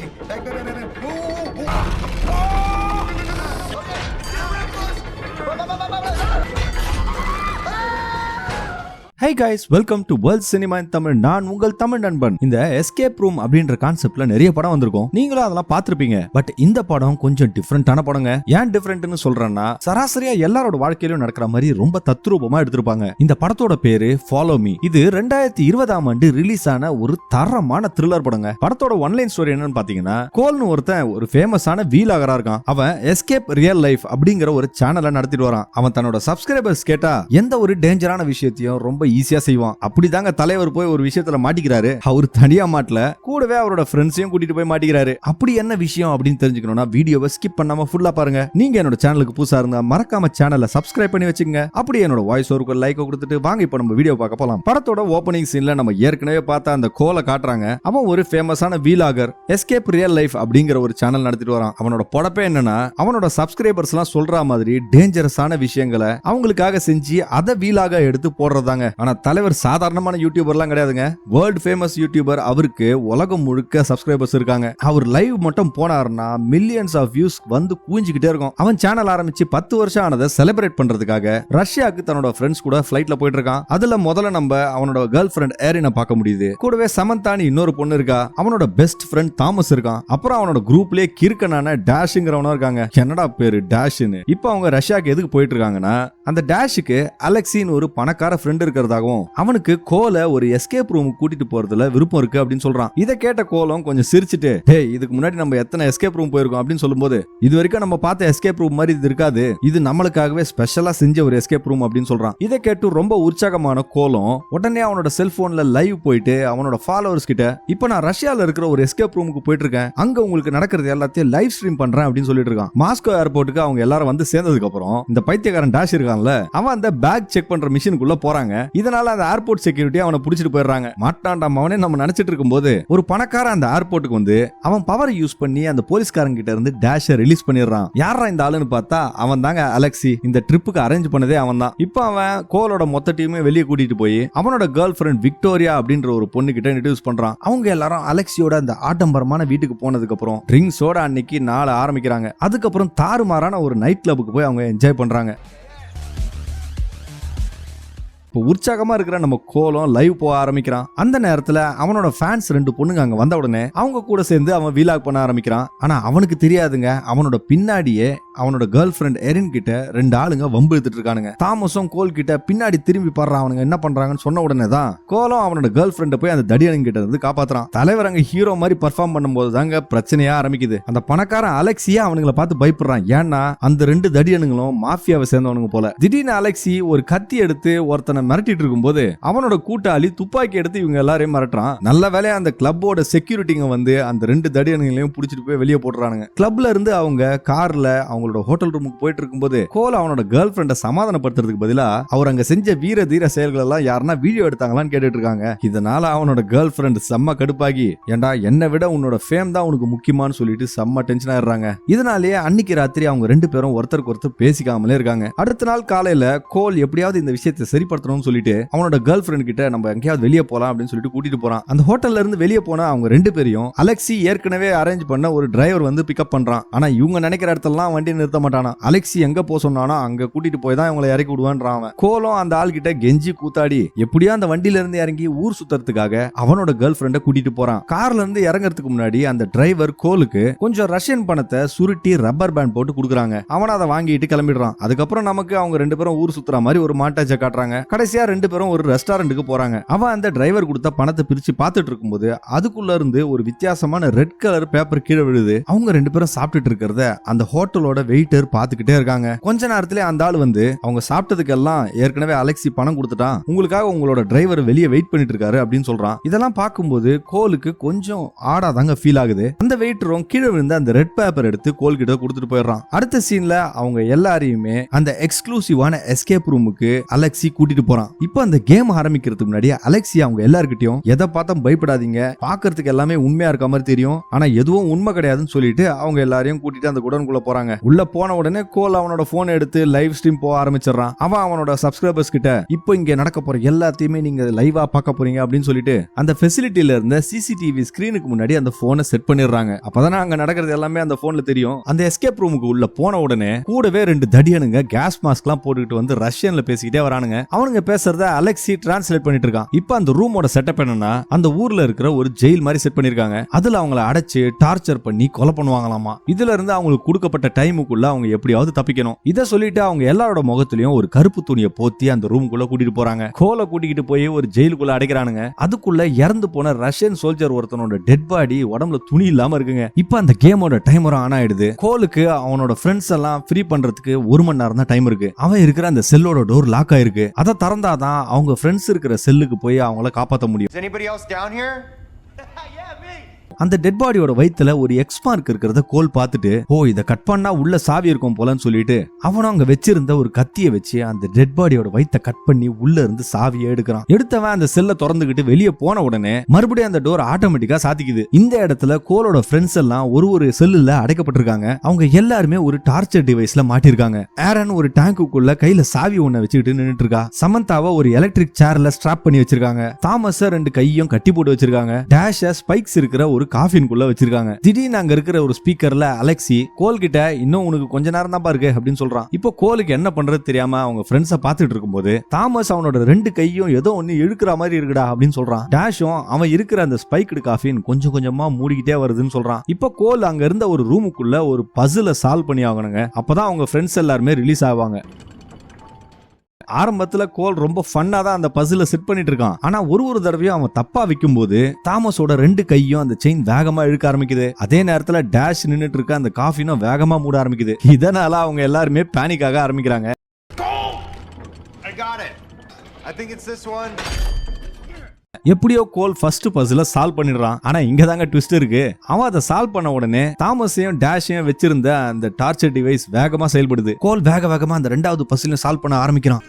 Ay, hi guys welcome to world cinema in Tamil நான் உங்கள் தமிழ் நண்பன். இந்த எஸ்கேப் ரூம் அப்படின்ற கான்செப்ட்ல நிறைய படம் வந்திருக்கும். நீங்களும் அதெல்லாம் பார்த்துருப்பீங்க. பட் இந்த படம் கொஞ்சம் டிஃப்ரெண்டான படங்க. ஏன் டிஃப்ரெண்ட்னு சொல்றேன்னா சராசரியா எல்லாரோட வாழ்க்கையிலும் நடக்கிற மாதிரி ரொம்ப தத்ரூபமா எடுத்திருப்பாங்க. இந்த படத்தோட பேரு ஃபாலோ மீ இது ரெண்டாயிரத்தி இருபதாம் ஆண்டு ரிலீஸ் ஆன ஒரு தரமான த்ரில்லர் படங்க. படத்தோட ஒன்லைன் ஸ்டோரி என்னன்னு பாத்தீங்கன்னா கோல்னு ஒருத்தன் ஒரு ஃபேமஸான வீலாகரா இருக்கான். அவன் எஸ்கேப் ரியல் லைஃப் அப்படிங்கிற ஒரு சேனலை நடத்திட்டு வரான். அவன் தன்னோட சப்ஸ்கிரைபர்ஸ் கேட்டா எந்த ஒரு டேஞ்சரான விஷயத்தையும் ரொம்ப ஈஸியா செய்வான். அப்படிதாங்க தலைவர் போய் ஒரு விஷயத்துல மாட்டிக்கிறாரு. அவர் தனியா மாட்டல. கூடவே அவரோட ஃப்ரெண்ட்ஸையும் கூட்டிட்டு போய் மாட்டிக்கிறாரு. அப்படி என்ன விஷயம் அப்படின்னு தெரிஞ்சுக்கணும்னா வீடியோவை ஸ்கிப் பண்ணாம ஃபுல்லா பாருங்க. நீங்க என்னோட சேனலுக்கு புதுசா இருந்தா மறக்காம சேனலை சப்ஸ்கிரைப் பண்ணி வச்சுங்க அப்படி என்னோட வாய்ஸ் ஒருக்கு லைக் கொடுத்துட்டு வாங்க இப்போ நம்ம வீடியோ பார்க்க போலாம். படத்தோட ஓப்பனிங் சீன்ல நம்ம ஏற்கனவே பார்த்த அந்த கோலை காட்டுறாங்க. அவன் ஒரு ஃபேமஸான வீலாகர் எஸ்கேப் ரியல் லைஃப் அப்படிங்கிற ஒரு சேனல் நடத்திட்டு வரான். அவனோட பொழப்பே என்னன்னா அவனோட சப்ஸ்கிரைபர்ஸ் எல்லாம் சொல்ற மாதிரி டேஞ்சரஸான விஷயங்களை அவங்களுக்காக செஞ்சு அதை வீலாக எடுத்து போடுறதாங்க ஆனா தலைவர் சாதாரணமான யூடியூபர்லாம் கிடையாதுங்க. வேர்ல்ட் ஃபேமஸ் யூடியூபர் அவருக்கு உலகம் முழுக்க சப்ஸ்கிரைபர்ஸ் இருக்காங்க. அவர் லைவ் மட்டும் போனாருன்னா மில்லியன்ஸ் ஆஃப் வியூஸ் வந்து கூஞ்சிக்கிட்டே இருக்கும். அவன் சேனல் ஆரம்பிச்சு பத்து வருஷம் ஆனதை செலிப்ரேட் பண்றதுக்காக ரஷ்யாவுக்கு தன்னோட ஃப்ரெண்ட்ஸ் கூட ஃபிளைட்ல போயிட்டு இருக்கான் அதுல முதல்ல நம்ம அவனோட கேர்ள் ஃப்ரெண்ட் ஏரினை பார்க்க முடியுது. கூடவே சமந்தானி இன்னொரு பொண்ணு இருக்கா. அவனோட பெஸ்ட் ஃப்ரெண்ட் தாமஸ் இருக்கான். அப்புறம் அவனோட குரூப்லயே கிறுக்கனான டேஷ்ங்கிறவனும் இருக்காங்க. என்னடா பேரு டேஷ்னு இப்போ அவங்க ரஷ்யாவுக்கு எதுக்கு போயிட்டு இருக்காங்கன்னா அந்த டேஷுக்கு அலெக்சின்னு ஒரு பணக்கார ஃப்ரெண்ட் இருக்கிறதாகவும் அவனுக்கு கோலை ஒரு எஸ்கேப் ரூம் கூட்டிட்டு போறதுல விருப்பம் இருக்கு அப்படின்னு சொல்றான். இதை கேட்ட கோலம் கொஞ்சம் சிரிச்சிட்டு டேய் இதுக்கு முன்னாடி நம்ம எத்தனை எஸ்கேப் ரூம் போயிருக்கோம்? அப்படின்னு சொல்லும்போது இது வரைக்கும் நம்ம பார்த்த எஸ்கேப் ரூம் மாதிரி இது இருக்காது. இது நம்மளுக்காகவே ஸ்பெஷலா செஞ்ச ஒரு எஸ்கேப் ரூம் அப்படின்னு சொல்றான். இதை கேட்டு ரொம்ப உற்சாகமான கோலம் உடனே அவனோட செல்போன்ல லைவ் போயிட்டு அவனோட ஃபாலோவர்ஸ் கிட்ட இப்போ நான் ரஷ்யால இருக்கிற ஒரு எஸ்கேப் ரூமுக்கு போயிட்டு இருக்கேன் அங்க உங்களுக்கு நடக்கிறது எல்லாத்தையும் லைவ் ஸ்ட்ரீம் பண்றேன் அப்படின்னு சொல்லிட்டு இருக்கான். மாஸ்கோ ஏர்போர்ட்டுக்கு அவங்க எல்லாரும் வந்து சேர்ந்ததுக்கு அப்புறம் இந்த பைத்தியக்காரன் டாஷ் இருக்கான்ல அவன் அந்த பேக் செக் பண்ற மிஷினுக்குள்ள போறாங்க. இதனால அந்த ஏர்போர்ட் செக்யூரிட்டி அவனை பிடிச்சிட்டு போயிடுறாங்க. மாட்டாண்டாம் அவனே நம்ம நினைச்சிட்டு இருக்கும்போது ஒரு பணக்காரன் அந்த ஏர்போர்ட்டுக்கு வந்து அவன் பவர் யூஸ் பண்ணி அந்த போலீஸ்காரங்க கிட்ட இருந்து டேஷை ரிலீஸ் பண்ணிடுறான். யாரா இந்த ஆளுன்னு பார்த்தா அவன் தாங்க அலெக்சி. இந்த ட்ரிப்புக்கு அரேஞ்ச் பண்ணதே அவன் தான். இப்போ அவன் கோலோட மொத்த டீமே வெளியே கூட்டிட்டு போய் அவனோட கேர்ள் ஃபிரெண்ட் விக்டோரியா அப்படின்ற ஒரு பொண்ணு கிட்ட இன்ட்ரடியூஸ் பண்றான். அவங்க எல்லாரும் அலெக்சியோட அந்த ஆடம்பரமான வீட்டுக்கு போனதுக்கு அப்புறம் ட்ரிங்க்ஸோட அன்னைக்கு நாளை ஆரம்பிக்கிறாங்க. அதுக்கப்புறம் தாறுமாறான ஒரு நைட் கிளப்புக்கு போய் அவங்க என்ஜாய் பண்றாங்க. இப்போ உற்சாகமா இருக்கிற நம்ம கோலம் லைவ் போக ஆரம்பிக்கிறான். அந்த நேரத்துல அவனோட ஃபேன்ஸ் ரெண்டு பொண்ணுங்க அங்க வந்த உடனே அவங்க கூட சேர்ந்து அவன் வீலாக் பண்ண ஆரம்பிக்கிறான். ஆனா அவனுக்கு தெரியாதுங்க. அவனோட பின்னாடியே அவனோட கேர்ள் ஃபிரெண்ட் எரின் கிட்ட ரெண்டு ஆளுங்க வம்பு இழுத்துட்டு இருக்கானுங்க. தாமஸும் கோல் கிட்ட பின்னாடி திரும்பி பாடுறான். அவனுங்க என்ன பண்றாங்கன்னு சொன்ன உடனே தான் கோலம் அவனோட கேர்ள் ஃப்ரெண்டை போய் அந்த தடியனுங்க கிட்ட இருந்து காப்பாத்துறான். தலைவர் அங்க ஹீரோ மாதிரி பர்ஃபார்ம் பண்ணும்போது தாங்க பிரச்சனையா ஆரம்பிக்குது. அந்த பணக்காரன் அலெக்சியா அவனுங்களை பார்த்து பயப்படுறான். ஏன்னா அந்த ரெண்டு தடியனுங்களும் மாஃபியாவை சேர்ந்தவனுங்க போல. திடீர்னு அலெக்சி ஒரு கத்தி எடுத்து ஒருத்தனை மிரட்டிட்டு இருக்கும்போது அவனோட கூட்டாளி துப்பாக்கி எடுத்து இவங்க எல்லாரையும் மிரட்டுறான். நல்ல வேலையா அந்த கிளப்போட செக்யூரிட்டிங்க வந்து அந்த ரெண்டு தடியனுங்களையும் பிடிச்சிட்டு போய் வெளியே போட்டுறானுங்க. கிளப்ல இருந்து அவங்க கார்ல அவங்களோட ஹோட்டல் ரூமுக்கு போயிட்டு இருக்கும்போது கோல் அவனோட கேர்ள் ஃபிரெண்டை சமாதானப்படுத்துறதுக்கு பதிலா அவர் அங்க செஞ்ச வீர தீர செயல்கள் எல்லாம் யாருன்னா வீடியோ எடுத்தாங்களான்னு கேட்டுட்டு இருக்காங்க இதனால அவனோட கேர்ள் ஃபிரெண்ட் செம்ம கடுப்பாகி ஏன்டா என்னை விட உன்னோட ஃபேம் தான் உனக்கு முக்கியமானு சொல்லிட்டு செம்ம டென்ஷன் ஆயிடுறாங்க. இதனாலேயே அன்னைக்கு ராத்திரி அவங்க ரெண்டு பேரும் ஒருத்தருக்கு ஒருத்தர் பேசிக்காமலே இருக்காங்க. அடுத்த நாள் காலையில கோல் எப்படியாவது இந்த விஷயத்தை சரிப்படுத்தணும்னு சொல்லிட்டு அவனோட கேர்ள் ஃபிரெண்ட் கிட்ட நம்ம எங்கேயாவது வெளியே போலாம் அப்படின்னு சொல்லிட்டு கூட்டிட்டு போறான். அந்த ஹோட்டல்ல இருந்து வெளியே போனா அவங்க ரெண்டு பேரையும் அலெக்சி ஏற்கனவே அரேஞ்ச் பண்ண ஒரு டிரைவர் வந்து பிக்கப் பண்றான். ஆனா இவங்க நினைக்கிற இடத்தெல்லாம் வண்டி நிறுத்த மாட்டானா. அலெக்சி எங்க போக சொன்னானோ அங்க கூட்டிட்டு போய் தான் இவங்களை இறக்கி விடுவான்றான் அவன். கோலம் அந்த ஆள் கிட்ட கெஞ்சி கூத்தாடி எப்படியோ அந்த வண்டியில இருந்து இறங்கி ஊர் சுத்தறதுக்காக அவனோட கேர்ள் ஃபிரெண்ட கூட்டிட்டு போறான். கார்ல இருந்து இறங்குறதுக்கு முன்னாடி அந்த டிரைவர் கோலுக்கு கொஞ்சம் ரஷ்யன் பணத்தை சுருட்டி ரப்பர் பேண்ட் போட்டு கொடுக்குறாங்க. அவன் அதை வாங்கிட்டு கிளம்பிடுறான். அதுக்கப்புறம் நமக்கு அவங்க ரெண்டு பேரும் ஊர் சுத்துற மாதிரி ஒரு மாட்டாச்ச காட்டுறாங்க. கடைசியா ரெண்டு பேரும் ஒரு ரெஸ்டாரண்ட்டுக்கு போறாங்க. அவன் அந்த டிரைவர் கொடுத்த பணத்தை பிரிச்சு பார்த்துட்டு இருக்கும்போது அதுக்குள்ள இருந்து ஒரு வித்தியாசமான ரெட் கலர் பேப்பர் கீழே விழுது. அவங்க ரெண்டு பேரும் சாப்பிட்டுட்டு இருக்கிறத அந்த ஹோட்டலோட வெயிட்டர் பார்த்துக்கிட்டே இருக்காங்க. கொஞ்ச நேரத்திலே அந்த ஆள் வந்து அவங்க சாப்பிட்டதுக்கெல்லாம் ஏற்கனவே அலெக்சி பணம் கொடுத்துட்டான். உங்களுக்காக உங்களோட டிரைவர் வெளியே வெயிட் பண்ணிட்டு இருக்காரு அப்படின்னு சொல்றான். இதெல்லாம் பார்க்கும்போது கோலுக்கு கொஞ்சம் ஆடா தாங்க ஃபீல் ஆகுது. அந்த வெயிட்டரும் கீழே விழுந்த அந்த ரெட் பேப்பர் எடுத்து கோல் கிட்ட கொடுத்துட்டு போயிடுறான். அடுத்த சீன்ல அவங்க எல்லாரையுமே அந்த எக்ஸ்க்ளூசிவான எஸ்கேப் ரூமுக்கு அலெக்சி கூட்டிட்டு போறான். இப்போ அந்த கேம் ஆரம்பிக்கிறதுக்கு முன்னாடி அலெக்ஸியா அவங்க எல்லாருக்கிட்டையும் எதை பார்த்தா பயப்படாதீங்க. பாக்குறதுக்கு எல்லாமே உண்மையா இருக்க மாதிரி தெரியும். ஆனா எதுவும் உண்மை கிடையாதுன்னு சொல்லிட்டு அவங்க எல்லாரையும் கூட்டிட்டு அந்த குடனுக்குள்ள போறாங்க. உள்ள போன உடனே கோல் அவனோட போன் எடுத்து லைவ் ஸ்ட்ரீம் போக ஆரம்பிச்சிடறான். அவன் அவனோட சப்ஸ்கிரைபர்ஸ் கிட்ட இப்போ இங்க நடக்க போற எல்லாத்தையுமே நீங்க லைவா பார்க்க போறீங்க அப்படின்னு சொல்லிட்டு அந்த ஃபெசிலிட்டியில இருந்த சிசிடிவி ஸ்கிரீனுக்கு முன்னாடி அந்த போனை செட் பண்ணிடுறாங்க. அப்பதானே அங்க நடக்கிறது எல்லாமே அந்த போன்ல தெரியும். அந்த எஸ்கேப் ரூமுக்கு உள்ள போன உடனே கூடவே ரெண்டு தடியனுங்க கேஸ் மாஸ்க் எல்லாம் போட்டுக்கிட்டு வந்து ரஷ்யன்ல பேசிக்கிட்டே வரானுங்க. அவனுங்க பேசுறத அலெக்சி டிரான்ஸ்லேட் பண்ணிட்டு இருக்கான் இப்போ அந்த ரூமோட செட்டப் என்னன்னா அந்த ஊர்ல இருக்கிற ஒரு ஜெயில் மாதிரி செட் பண்ணிருக்காங்க. அதுல அவங்கள அடைச்சு டார்ச்சர் பண்ணி கொலை பண்ணுவாங்களாமா. இதுல இருந்து அவங்களுக்கு கொடுக்கப்பட்ட டைமுக்குள்ள அவங்க எப்படியாவது தப்பிக்கணும். இதை சொல்லிட்டு அவங்க எல்லாரோட முகத்திலயும் ஒரு கருப்பு துணியை போத்தி அந்த ரூமுக்குள்ள கூட்டிட்டு போறாங்க. கோலை கூட்டிக்கிட்டு போய் ஒரு ஜெயிலுக்குள்ள அடைக்கிறானுங்க. அதுக்குள்ள இறந்து போன ரஷ்யன் சோல்ஜர் ஒருத்தனோட டெட் பாடி உடம்புல துணி இல்லாம இருக்குங்க. இப்போ அந்த கேமோட டைமர் ஆன் ஆயிடுது. கோலுக்கு அவனோட ஃப்ரெண்ட்ஸ் எல்லாம் ஃப்ரீ பண்றதுக்கு ஒரு மணி நேரம் தான் டைம் இருக்கு. அவன் இருக்கிற அந்த செல்லோட டோர் லாக் ஆயிருக்கு. அதை திறந்தாதான் அவங்க ஃப்ரெண்ட்ஸ் இருக்கிற செல்லுக்கு போய் அவங்கள காப்பாற்ற முடியும். அந்த டெட் பாடியோட வயித்துல ஒரு எக்ஸ் மார்க் இருக்கிறத கோல் பார்த்துட்டு ஓ இத கட் பண்ணா உள்ள சாவி இருக்கும் போலன்னு சொல்லிட்டு அவனும் அங்க வச்சிருந்த ஒரு கத்தியை வச்சு அந்த டெட் பாடியோட வயித்த கட் பண்ணி உள்ள இருந்து சாவியை எடுக்கிறான். எடுத்தவன் அந்த செல்லை திறந்துகிட்டு வெளியே போன உடனே மறுபடியும் அந்த டோர் ஆட்டோமேட்டிக்கா சாத்திக்குது. இந்த இடத்துல கோலோட ஃப்ரெண்ட்ஸ் எல்லாம் ஒரு ஒரு செல்லுல அடைக்கப்பட்டிருக்காங்க. அவங்க எல்லாருமே ஒரு டார்ச்சர் டிவைஸ்ல மாட்டிருக்காங்க. ஏரன் ஒரு டேங்குக்குள்ள கையில சாவி ஒண்ண வச்சுக்கிட்டு நின்னுட்டு இருக்கா சமந்தாவை ஒரு எலக்ட்ரிக் சேர்ல ஸ்ட்ராப் பண்ணி வச்சிருக்காங்க. தாமஸ் ரெண்டு கையும் கட்டி போட்டு வச்சிருக்காங்க. டேஷ ஸ்பைக்ஸ் இருக்கிற ஒரு காஃபின்குள்ள வச்சிருக்காங்க. திடீர்னு அங்க இருக்கிற ஒரு ஸ்பீக்கர்ல அலெக்சி கோல் கிட்ட இன்னும் உனக்கு கொஞ்ச நேரம் தான் பாருக்கு அப்படின்னு சொல்றான். இப்போ கோலுக்கு என்ன பண்றது தெரியாம அவங்க ஃப்ரெண்ட்ஸ பாத்துட்டு இருக்கும்போது தாமஸ் அவனோட ரெண்டு கையும் ஏதோ ஒன்னு இழுக்கிற மாதிரி இருக்குடா அப்படின்னு சொல்றான். டேஷும் அவன் இருக்கிற அந்த ஸ்பைக்டு காஃபின் கொஞ்சம் கொஞ்சமா மூடிக்கிட்டே வருதுன்னு சொல்றான். இப்போ கோல் அங்க இருந்த ஒரு ரூமுக்குள்ள ஒரு பசில சால்வ் பண்ணி ஆகணுங்க. அப்பதான் அவங்க ஃப்ரெண்ட்ஸ் எல்லாருமே ரிலீஸ் ஆவாங்க. ஆரம்பத்துல கோல் ரொம்ப ஃபன்னா தான் அந்த பசில செட் பண்ணிட்டு இருக்கான். ஆனா ஒரு ஒரு தடவையும் அவன் தப்பா வைக்கும் போது தாமஸோட ரெண்டு கையும் அந்த செயின் வேகமா இழுக்க ஆரம்பிக்குது. அதே நேரத்துல டேஷ் நின்னுட்டு இருக்க அந்த காஃபினும் வேகமா மூட ஆரம்பிக்குது. இதனால அவங்க எல்லாருமே பேனிக் ஆக ஆரம்பிக்கிறாங்க. எப்படியோ கோல் ஃபர்ஸ்ட் பஸ்ல சால்வ் பண்ணிடுறான். ஆனா இங்க தாங்க ட்விஸ்ட் இருக்கு. அவன் அதை சால்வ் பண்ண உடனே தாமஸையும் டேஷையும் வச்சிருந்த அந்த டார்ச்சர் டிவைஸ் வேகமா செயல்படுது. கோல் வேக வேகமா அந்த ரெண்டாவது பஸ்ல சால்வ் பண்ண ஆரம்பிக்கிறான்.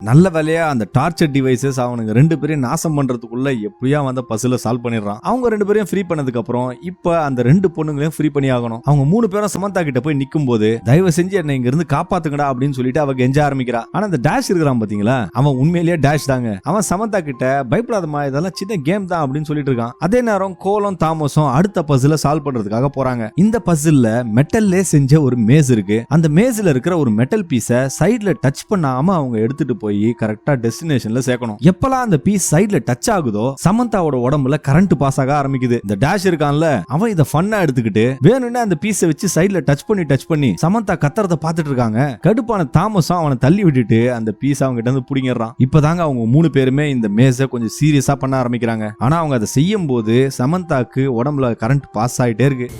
நல்ல வேலையா அந்த டார்ச்சர் டிவைசஸ் அவனுங்க ரெண்டு பேரையும் நாசம் பண்றதுக்குள்ள எப்படியா வந்து பசுல சால்வ் பண்ணிடுறான். அவங்க ரெண்டு பேரையும் ஃப்ரீ பண்ணதுக்கு அப்புறம் இப்ப அந்த ரெண்டு பொண்ணுங்களையும் ஃப்ரீ பண்ணி ஆகணும். அவங்க மூணு பேரும் சமந்தா கிட்ட போய் நிக்கும் போது தயவு செஞ்சு என்னை இங்க இருந்து காப்பாத்துங்கடா அப்படின்னு சொல்லிட்டு அவ கெஞ்ச ஆரம்பிக்கிறா. ஆனா அந்த டேஷ் இருக்கிறான் பாத்தீங்களா? அவன் உண்மையிலேயே டேஷ் தாங்க. அவன் சமந்தா கிட்ட பயப்படாதமா இதெல்லாம் சின்ன கேம் தான் அப்படின்னு சொல்லிட்டு இருக்கான். அதே நேரம் கோலம் தாமசம் அடுத்த பசுல சால்வ் பண்றதுக்காக போறாங்க. இந்த பசுல மெட்டல்லே செஞ்ச ஒரு மேஸ் இருக்கு. அந்த மேஸ்ல இருக்கிற ஒரு மெட்டல் பீஸை சைட்ல டச் பண்ணாம அவங்க எடுத்துட்டு போய் போய் கரெக்டா டெஸ்டினேஷன்ல சேர்க்கணும். எப்பெல்லாம் அந்த பீஸ் சைட்ல டச் ஆகுதோ சமந்தாவோட உடம்புல கரண்ட் பாஸ் ஆக ஆரம்பிக்குது. இந்த டேஷ் இருக்கான்ல அவன் இதை ஃபன்னா எடுத்துக்கிட்டு வேணும்னா அந்த பீஸை வச்சு சைட்ல டச் பண்ணி டச் பண்ணி சமந்தா கத்துறத பாத்துட்டு இருக்காங்க. கடுப்பான தாமஸும் அவனை தள்ளி விட்டுட்டு அந்த பீஸ் அவங்க கிட்ட இருந்து புடிங்கிடுறான். இப்பதாங்க அவங்க மூணு பேருமே இந்த மேஸை கொஞ்சம் சீரியஸா பண்ண ஆரம்பிக்கிறாங்க. ஆனா அவங்க அதை செய்யும் போது சமந்தாக்கு உடம்புல கரண்ட் பாஸ் ஆயிட்டே இருக்கு.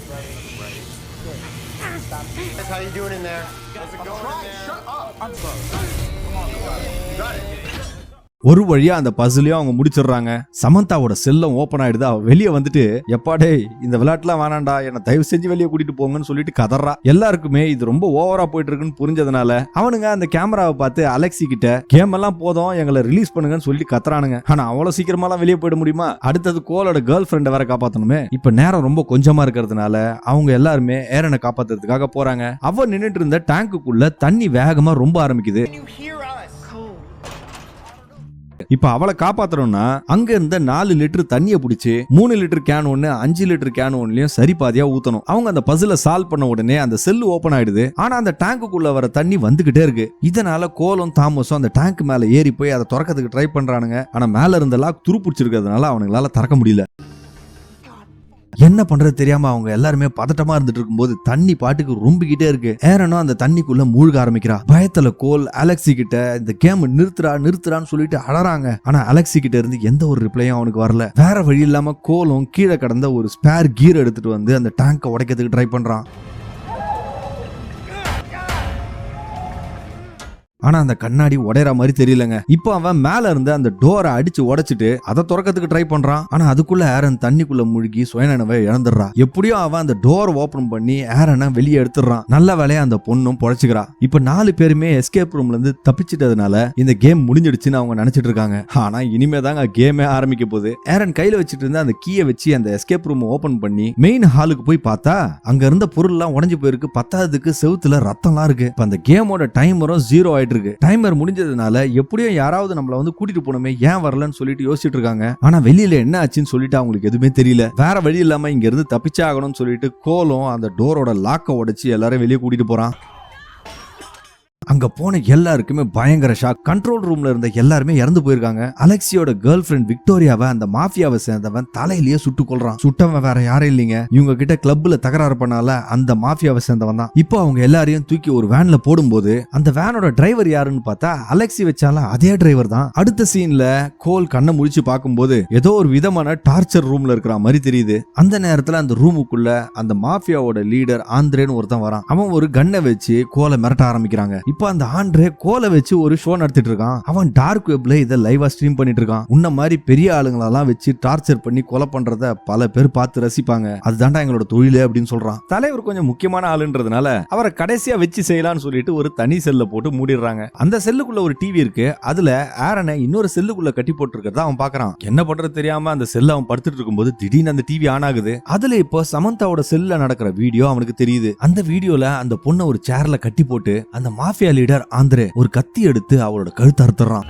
ஒரு வழியா அந்த பசிலையும் அவங்க முடிச்சிடுறாங்க. சமந்தாவோட செல்லம் ஓப்பன் ஆயிடுது. அவ வெளியே வந்துட்டு எப்பாடே இந்த விளையாட்டுலாம் வேணாண்டா என்ன தயவு செஞ்சு வெளியே கூட்டிட்டு போங்கன்னு சொல்லிட்டு கதறா. எல்லாருக்குமே இது ரொம்ப ஓவரா போயிட்டு இருக்குன்னு புரிஞ்சதுனால அவனுங்க அந்த கேமராவை பார்த்து அலெக்சி கிட்ட கேம் எல்லாம் போதும். எங்களை ரிலீஸ் பண்ணுங்கன்னு சொல்லிட்டு கத்துறானுங்க. ஆனா அவ்வளவு சீக்கிரமாலாம் வெளியே போயிட முடியுமா? அடுத்தது கோலோட கேர்ள் ஃப்ரெண்டை வேற காப்பாத்தணுமே. இப்ப நேரம் ரொம்ப கொஞ்சமா இருக்கிறதுனால அவங்க எல்லாருமே ஏரனை காப்பாத்துறதுக்காக போறாங்க. அவ நின்றுட்டு இருந்த டேங்குக்குள்ள தண்ணி வேகமா ரொம்ப ஆரம்பிக்குது. இப்ப அவளை காப்பாத்தணும்னா அங்க இருந்த நாலு லிட்டர் தண்ணிய பிடிச்சி மூணு லிட்டர் கேன் ஒண்ணு அஞ்சு லிட்டர் கேன் ஒன்லயும் சரி பாதியா ஊத்தணும். அவங்க அந்த பசில சால்வ் பண்ண உடனே அந்த செல்லு ஓபன் ஆயிடுது. ஆனா அந்த டேங்குக்குள்ள வர தண்ணி வந்துகிட்டே இருக்கு. இதனால கோலம் தாமஸும் அந்த டேங்க் மேல ஏறி போய் அதை திறக்கிறதுக்கு ட்ரை பண்றானுங்க. ஆனா மேல இருந்த லாக் துருப்பிடிச்சிருக்கிறதுனால அவனுங்களால திறக்க முடியல. என்ன பண்றது தெரியாம அவங்க எல்லாருமே பதட்டமா இருந்துட்டு இருக்கும்போது தண்ணி பாட்டுக்கு ரொம்பிக்கிட்டே இருக்கு. ஏரனும் அந்த தண்ணிக்குள்ள மூழ்க ஆரம்பிக்கிறா. பயத்துல கோல் அலெக்சி கிட்ட இந்த கேம் நிறுத்துறா நிறுத்துறான்னு சொல்லிட்டு அழறாங்க ஆனா அலெக்சி கிட்ட இருந்து எந்த ஒரு ரிப்ளையும் அவனுக்கு வரல. வேற வழி இல்லாம கோலும் கீழே கடந்த ஒரு ஸ்பேர் கீர் எடுத்துட்டு வந்து அந்த டேங்கை உடைக்கிறதுக்கு ட்ரை பண்றான். ஆனா அந்த கண்ணாடி உடையற மாதிரி தெரியலங்க. இப்போ அவன் மேல இருந்து அந்த டோரை அடிச்சு உடைச்சிட்டு அதை திறக்கிறதுக்கு ட்ரை பண்றான். ஆனா அதுக்குள்ள ஏரன் தண்ணிக்குள்ள முழுகி சுயநனவை இழந்துடுறா. எப்படியோ அவன் அந்த டோர் ஓபன் பண்ணி ஏரனை வெளியே எடுத்துடுறான். நல்ல வேலையா அந்த பொண்ணும் பொழைச்சுக்கிறா. இப்ப நாலு பேருமே எஸ்கேப் ரூம்ல இருந்து தப்பிச்சிட்டதுனால இந்த கேம் முடிஞ்சிடுச்சுன்னு அவங்க நினைச்சிட்டு இருக்காங்க. ஆனா இனிமே தாங்க கேமே ஆரம்பிக்க போகுது. ஏரன் கையில வச்சிட்டு இருந்த அந்த கீயை வச்சு அந்த எஸ்கேப் ரூம் ஓபன் பண்ணி மெயின் ஹாலுக்கு போய் பார்த்தா அங்க இருந்த பொருள் எல்லாம் உடஞ்சு போயிருக்கு. பத்தாததுக்கு செவுத்துல ரத்தம்லாம் இருக்கு. இப்ப அந்த கேமோட டைமரும் ஜீரோ இருக்கு டைமர் முடிஞ்சதுனால எப்படியும் யாராவது நம்மள வந்து கூட்டிட்டு போனோமே ஏன் வரலன்னு சொல்லிட்டு யோசிச்சுட்டு இருக்காங்க. ஆனா வெளியில என்ன ஆச்சுன்னு சொல்லிட்டு அவங்களுக்கு எதுவுமே தெரியல. வேற வழி இல்லாம இங்க இருந்து தப்பிச்சே ஆகணும்னு சொல்லிட்டு கோலம் அந்த டோரோட லாக்க உடைச்சு எல்லாரும் வெளியே கூட்டிட்டு போறான். அங்க போன எல்லாருக்குமே பயங்கர ஷாக் கண்ட்ரோல் ரூம்ல இருந்த எல்லாருமே இறந்து போயிருக்காங்க. அலெக்சியோட கேர்ள் ஃபிரெண்ட் விக்டோரியாவை அந்த மாஃபியாவை சேர்ந்தவன் தலையிலேயே சுட்டு கொள்றான் சுட்டவன் வேற யாரும் இல்லைங்க. இவங்க கிட்ட கிளப்ல தகராறு பண்ணால அந்த மாஃபியாவை சேர்ந்தவன் தான். இப்போ அவங்க எல்லாரையும் தூக்கி ஒரு வேன்ல போடும்போது அந்த வேனோட டிரைவர் யாருன்னு பார்த்தா அலெக்சி வச்சால அதே டிரைவர் தான். அடுத்த சீன்ல கோல் கண்ணை முழிச்சு பார்க்கும்போது ஏதோ ஒரு விதமான டார்ச்சர் ரூம்ல இருக்கிற மாதிரி தெரியுது. அந்த நேரத்துல அந்த ரூமுக்குள்ள அந்த மாஃபியாவோட லீடர் ஆந்திரேன்னு ஒருத்தன் வரான். அவன் ஒரு கண்ணை வச்சு கோலை மிரட்ட ஆரம்பிக்கிறாங்க. இப்போ அந்த ஆண்ட்ரே கோலை வச்சு ஒரு ஷோ நடத்திட்டு இருக்கான். அவன் டார்க் வெப்ல இதை லைவா ஸ்ட்ரீம் பண்ணிட்டு இருக்கான். உன்ன மாதிரி பெரிய ஆளுங்களெல்லாம் வச்சு டார்ச்சர் பண்ணி கொலை பண்றத பல பேர் பார்த்து ரசிப்பாங்க. அதுதான்டா எங்களோட தொழில் அப்படின்னு சொல்றான். தலைவர் கொஞ்சம் முக்கியமான ஆளுன்றதுனால அவரை கடைசியா வச்சு செய்யலாம்னு சொல்லிட்டு ஒரு தனி செல்ல போட்டு மூடிடுறாங்க. அந்த செல்லுக்குள்ள ஒரு டிவி இருக்கு. அதுல ஆரனை இன்னொரு செல்லுக்குள்ள கட்டி போட்டிருக்கிறத அவன் பாக்குறான். என்ன பண்றது தெரியாம அந்த செல்ல அவன் படுத்துட்டு இருக்கும்போது திடீர்னு அந்த டிவி ஆன் ஆகுது. அதுல இப்போ சமந்தாவோட செல்ல நடக்கிற வீடியோ அவனுக்கு தெரியுது. அந்த வீடியோல அந்த பொண்ணை ஒரு சேர்ல கட்டி போட்டு அந்த மாஃபியா லீடர் ஆந்திரே ஒரு கத்தி எடுத்து அவளோட கழுத்து அறுத்துறான்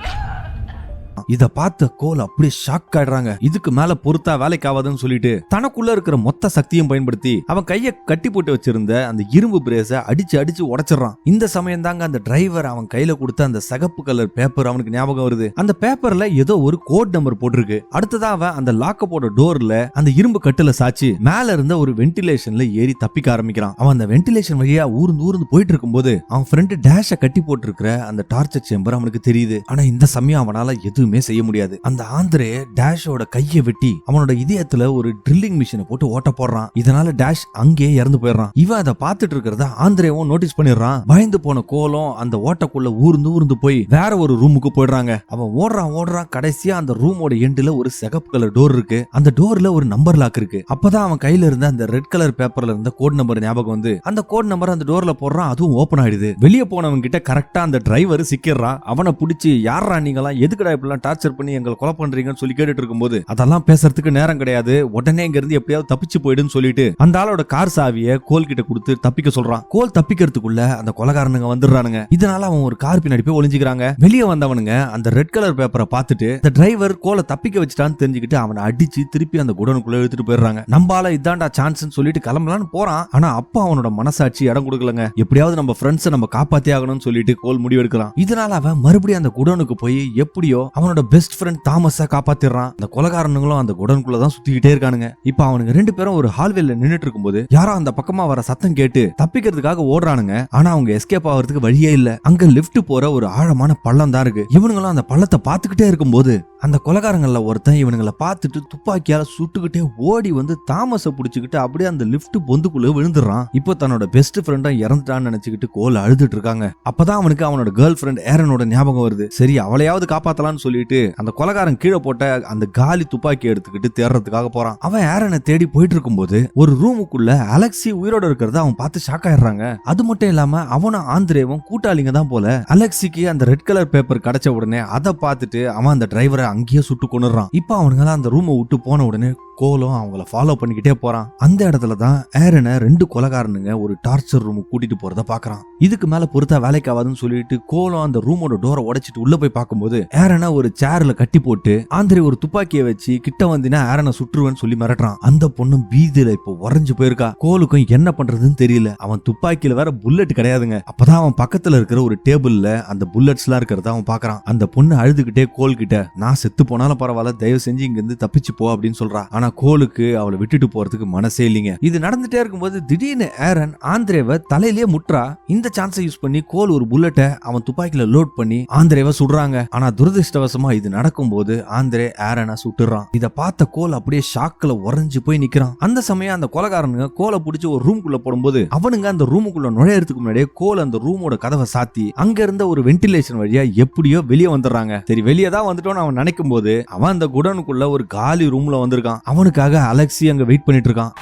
இத பார்த்த கோல் அப்படியே ஷாக் ஆயிடுறாங்க. இதுக்கு மேல பொறுத்தா வேலைக்கு ஆகாதுன்னு சொல்லிட்டு தனக்குள்ள இருக்கிற மொத்த சக்தியும் பயன்படுத்தி அவன் கைய கட்டி போட்டு வச்சிருந்த அந்த இரும்பு பிரேஸ அடிச்சு அடிச்சு உடைச்சிடறான். இந்த சமயம் தாங்க அந்த டிரைவர் அவன் கையில கொடுத்த அந்த சகப்பு கலர் பேப்பர் அவனுக்கு ஞாபகம் வருது. அந்த பேப்பர்ல ஏதோ ஒரு கோட் நம்பர் போட்டிருக்கு. அடுத்ததா அவன் அந்த லாக்கப்போட டோர்ல அந்த இரும்பு கட்டுல சாச்சு மேல இருந்த ஒரு வென்டிலேஷன்ல ஏறி தப்பிக்க ஆரம்பிக்கிறான். அவன் அந்த வென்டிலேஷன் வழியா ஊர்ந்து ஊர்ந்து போயிட்டு இருக்கும்போது அவன் ஃப்ரெண்டு டேஷ கட்டி போட்டிருக்கிற அந்த டார்ச்சர் சேம்பர் அவனுக்கு தெரியுது. ஆனா இந்த சமயம் அவனால எதுவுமே செய்ய முடியாது. அந்த ஆந்திரே டேஷோட கையை வெட்டி அவனோட இதயத்துல ஒரு ட்ரில்லிங் மிஷினை போட்டு ஓட்ட போடுறான். இதனால டேஷ் அங்கேயே இறந்து போயிடுறான். இவன் அதை பார்த்துட்டு இருக்கிறத ஆந்திரேவும் நோட்டீஸ் பண்ணிடுறான். பயந்து போன கோலம் அந்த ஓட்டக்குள்ள ஊர்ந்து ஊர்ந்து போய் வேற ஒரு ரூமுக்கு போயிடுறாங்க. அவன் ஓடுறான் ஓடுறான். கடைசியா அந்த ரூமோட எண்டுல ஒரு சிகப்பு கலர் டோர் இருக்கு. அந்த டோர்ல ஒரு நம்பர் லாக் இருக்கு. அப்பதான் அவன் கையில இருந்த அந்த ரெட் கலர் பேப்பர்ல இருந்த கோட் நம்பர் ஞாபகம் வந்து அந்த கோட் நம்பர் அந்த டோர்ல போடுறான். அதுவும் ஓபன் ஆயிடுது. வெளியே போனவன் கிட்ட கரெக்டா அந்த டிரைவர் சிக்கிடுறான். அவனை பிடிச்சி யாரா நீங்களாம்? எதுக்குடா இப்படிலாம் டார்ச்சர் பண்ணி எங்களை கொலை பண்றீங்கன்னு சொல்லி கேட்டுட்டு இருக்கும்போது அதெல்லாம் பேசுறதுக்கு நேரம் கிடையாது. உடனே இங்க இருந்து எப்படியாவது தப்பிச்சு போயிடுன்னு சொல்லிட்டு அந்த ஆளோட கார் சாவிய கோல் கிட்ட கொடுத்து தப்பிக்க சொல்றான். கோல் தப்பிக்கிறதுக்குள்ள அந்த கொலகாரனுங்க வந்துடுறானுங்க. இதனால அவன் ஒரு கார் பின்னாடி போய் ஒளிஞ்சுக்கிறாங்க. வெளியே வந்தவனுங்க அந்த ரெட் கலர் பேப்பரை பார்த்துட்டு இந்த டிரைவர் கோலை தப்பிக்க வச்சுட்டான்னு தெரிஞ்சுக்கிட்டு அவனை அடிச்சு திருப்பி அந்த குடனுக்குள்ள எடுத்துட்டு போயிடுறாங்க. நம்பால இதான்டா சான்ஸ் சொல்லிட்டு கிளம்பலான்னு போறான். ஆனா அப்பா அவனோட மனசாட்சி இடம் கொடுக்கலங்க. எப்படியாவது நம்ம ஃப்ரெண்ட்ஸை நம்ம காப்பாத்தி ஆகணும்னு சொல்லிட்டு கோல் முடிவெடுக்கலாம். இதனால அவன் மறுபடியும் அந்த குடோனுக்கு போய் எப்படியோ அவனோட பெஸ்ட் ஃப்ரெண்ட் தாமஸை காப்பாத்திடுறான். அந்த கொலகாரனுங்களும் அந்த குடோனுக்குள்ள தான் சுத்திக்கிட்டே இருக்கானுங்க. இப்ப அவனுங்க ரெண்டு பேரும் ஒரு ஹால்வேல நின்றுட்டு இருக்கும்போது யாரோ அந்த பக்கமா வர சத்தம் கேட்டு தப்பிக்கிறதுக்காக ஓடுறானுங்க. ஆனா அவங்க எஸ்கேப் ஆகிறதுக்கு வழியே இல்ல. அங்க லிப்ட் போற ஒரு ஆழமான பள்ளம் தான் இருக்கு. இவனுங்களும் அந்த பள்ளத்தை பார்த்துக்கிட்டே இருக்கும்போது அந்த கொலகாரங்கள்ல ஒருத்தன் இவனுங்களை பார்த்துட்டு துப்பாக்கியால சுட்டுக்கிட்டே ஓடி வந்து தாமஸை பிடிச்சிக்கிட்டு அப்படியே அந்த லிஃப்ட் பொந்துக்குள்ள விழுந்துடுறான். இப்போ தன்னோட பெஸ்ட் ஃப்ரெண்டா இறந்துட்டான்னு நினைச்சுக்கிட்டு கோல் அழுதுட்டு இருக்காங்க. அப்பதான் அவனுக்கு அவனோட கேர்ள் ஃப்ரெண்ட் ஏரனோட ஞாபகம் வருது. சரி அவளையாவது காப்பாத்தலாம்னு சொல்லிட்டு அந்த கொலகாரன் கீழே போட்ட அந்த காலி துப்பாக்கி எடுத்துக்கிட்டு தேடுறதுக்காக போறான். அவன் ஏரனை தேடி போயிட்டு இருக்கும்போது ஒரு ரூமுக்குள்ள அலெக்சி உயிரோட இருக்கிறத அவன் பார்த்து ஷாக் ஆயிடுறாங்க. அது மட்டும் இல்லாம அவனும் ஆந்திரேவும் கூட்டாளிங்க தான் போல. அலெக்சிக்கு அந்த ரெட் கலர் பேப்பர் கிடைச்ச உடனே அதை பார்த்துட்டு அவன் அந்த டிரைவரை அங்கேயே சுட்டு கொண்டுறான் இப்போ அவனுங்க அந்த ரூமை விட்டு போன உடனே கோலம் அவங்கள ஃபாலோ பண்ணிக்கிட்டே போறான். அந்த இடத்துல தான் ஏரனை ரெண்டு கொலகாரனுங்க ஒரு டார்ச்சர் ரூமுக்கு கூட்டிட்டு போறத பாக்குறான். இதுக்கு மேல பொறுத்தா வேலைக்கு ஆகாதுன்னு சொல்லிட்டு கோலம் அந்த ரூமோட டோரை உடைச்சிட்டு உள்ள போய் பார்க்கும்போது ஏரனை ஒரு சேர்ல கட்டி போட்டு ஆந்திரி ஒரு துப்பாக்கியை வச்சு கிட்ட வந்தினா ஏரனை சுற்றுவேன்னு சொல்லி மிரட்டுறான். அந்த பொண்ணும் பீதியில இப்போ உறைஞ்சு போயிருக்கா. கோலுக்கும் என்ன பண்றதுன்னு தெரியல. அவன் துப்பாக்கியில வேற புல்லட் கிடையாதுங்க. அப்பதான் அவன் பக்கத்துல இருக்கிற ஒரு டேபிள்ல அந்த புல்லட்ஸ் எல்லாம் இருக்கிறத அவன் பாக்குறான். அந்த பொண்ணு அழுதுகிட்டே கோல் கிட்ட நான் செத்து போனாலும் பரவாயில்ல. தயவு செஞ்சு இங்க இருந்து தப்பிச்சு போ அப்படின்னு சொல்றா. ஆனா கோலுக்கு அவளை விட்டுட்டு போறதுக்கு மனசே இல்லைங்க. இது நடந்துட்டே இருக்கும்போது திடீர்னு ஏரன் ஆந்திரேவை தலையிலேயே முற்றா இந்த சான்ஸை யூஸ் பண்ணி கோல் ஒரு புல்லட்டை அவன் துப்பாக்கியில லோட் பண்ணி ஆந்திரேவை சுடுறாங்க. ஆனா துரதிருஷ்டவசமா இது நடக்கும்போது ஆந்திரே ஏரனை சுட்டுறான். இத பார்த்த கோல் அப்படியே ஷாக்ல உறைஞ்சு போய் நிக்கிறான். அந்த சமயம் அந்த கொலகாரனுங்க கோலை பிடிச்சி ஒரு ரூமுக்குள்ள போடும்போது அவனுங்க அந்த ரூமுக்குள்ள நுழையறதுக்கு முன்னாடியே கோல் அந்த ரூமோட கதவை சாத்தி அங்க இருந்த ஒரு வென்டிலேஷன் வழியா எப்படியோ வெளியே வந்துடுறாங்க. சரி வெளியே தான் வந்துட்டோம்னு அவன் நினைக்கும் போது அவன் அந்த குடனுக்குள்ள ஒரு காலி ரூம்ல வந்திருக்கான். அவனுக்காக அலெக்சி அங்க வெயிட் பண்ணிட்டு இருக்கான்.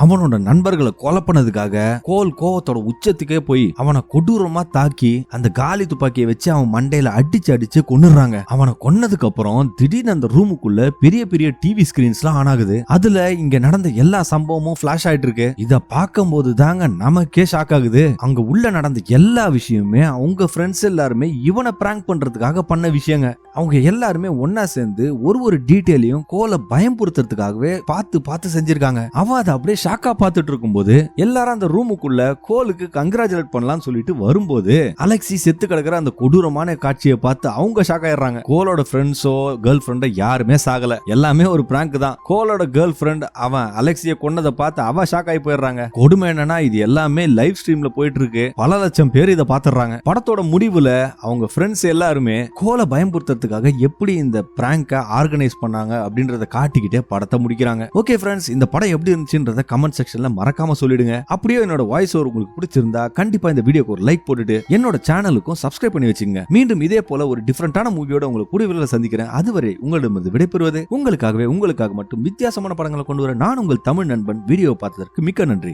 அவனோட நண்பர்களை கொலை பண்ணதுக்காக கோல் கோவத்தோட உச்சத்துக்கே போய் அவனை கொடூரமா தாக்கி அந்த காலி துப்பாக்கியை வச்சு அவன் மண்டையில அடிச்சு அடிச்சு கொன்னுறாங்க அவனை கொன்னதுக்கு அப்புறம் திடீர்னு அந்த ரூமுக்குள்ள பெரிய பெரிய டிவி ஸ்கிரீன்ஸ்லாம் ஆன் ஆகுது. அதுல இங்க நடந்த எல்லா சம்பவமும் ஃபிளாஷ் ஆயிட்டு இருக்கு. இத பார்க்கும்போது தாங்க நமக்கே ஷாக் ஆகுது. அங்க உள்ள நடந்த எல்லா விஷயமுமே அவங்க ஃப்ரெண்ட்ஸ் எல்லாருமே இவனை பிராங்க் பண்றதுக்காக பண்ண விஷயங்க. அவங்க எல்லாருமே ஒன்னா சேர்ந்து ஒரு ஒரு டீட்டெயிலையும் கோலை பயம்படுத்துறதுக்காகவே பார்த்து பார்த்து செஞ்சிருக்காங்க. அவன் அதை அப்படியே ஷாக்கா பார்த்துட்டு இருக்கும்போது எல்லாரும் அந்த ரூமுக்குள்ள கோலுக்கு கங்கராச்சுலேட் பண்ணலாம்னு சொல்லிட்டு வரும்போது அலெக்சி செத்து கிடக்குற அந்த கொடூரமான காட்சியை பார்த்து அவங்க ஷாக் ஆயிடுறாங்க. கோலோட ஃப்ரெண்ட்ஸோ கேர்ள் ஃப்ரெண்டோ யாருமே சாகல எல்லாமே ஒரு பிராங்க் தான். கோலோட கேர்ள் ஃப்ரெண்ட் அவன் அலெக்சிய கொன்னதை பார்த்து அவ ஷாக் ஆகி போயிடுறாங்க. கொடுமை என்னன்னா இது எல்லாமே லைவ் ஸ்ட்ரீம்ல போயிட்டு இருக்கு. பல லட்சம் பேர் இதை பாத்துறாங்க படத்தோட முடிவுல அவங்க ஃப்ரெண்ட்ஸ் எல்லாருமே கோலை பயன்படுத்துறதுக்காக எப்படி இந்த பிராங்கை ஆர்கனைஸ் பண்ணாங்க அப்படின்றத காட்டிக்கிட்டே படத்தை முடிக்கிறாங்க. ஓகே ஃப்ரெண்ட்ஸ் இந்த படம் எப்படி இருந்துச்சுன்றத கமெண்ட் செக்ஷன்ல மறக்காம சொல்லிடுங்க. அப்படியே என்னோட வாய்ஸ் ஓவர் உங்களுக்கு பிடிச்சிருந்தா கண்டிப்பா இந்த வீடியோக்கு ஒரு லைக் போட்டுட்டு என்னோட சேனலுக்கும் சப்ஸ்கிரைப் பண்ணி வச்சுங்க மீண்டும் இதே போல ஒரு டிஃப்ரெண்டான மூவியோட உங்களுக்கு கூடிய சந்திக்கிறேன். அதுவரை உங்களிடமிருந்து விடைபெறுவது உங்களுக்காகவே உங்களுக்காக மட்டும் வித்தியாசமான படங்களை கொண்டு வர நான் உங்கள் தமிழ் நண்பன். வீடியோ பார்த்ததற்கு மிக்க நன்றி.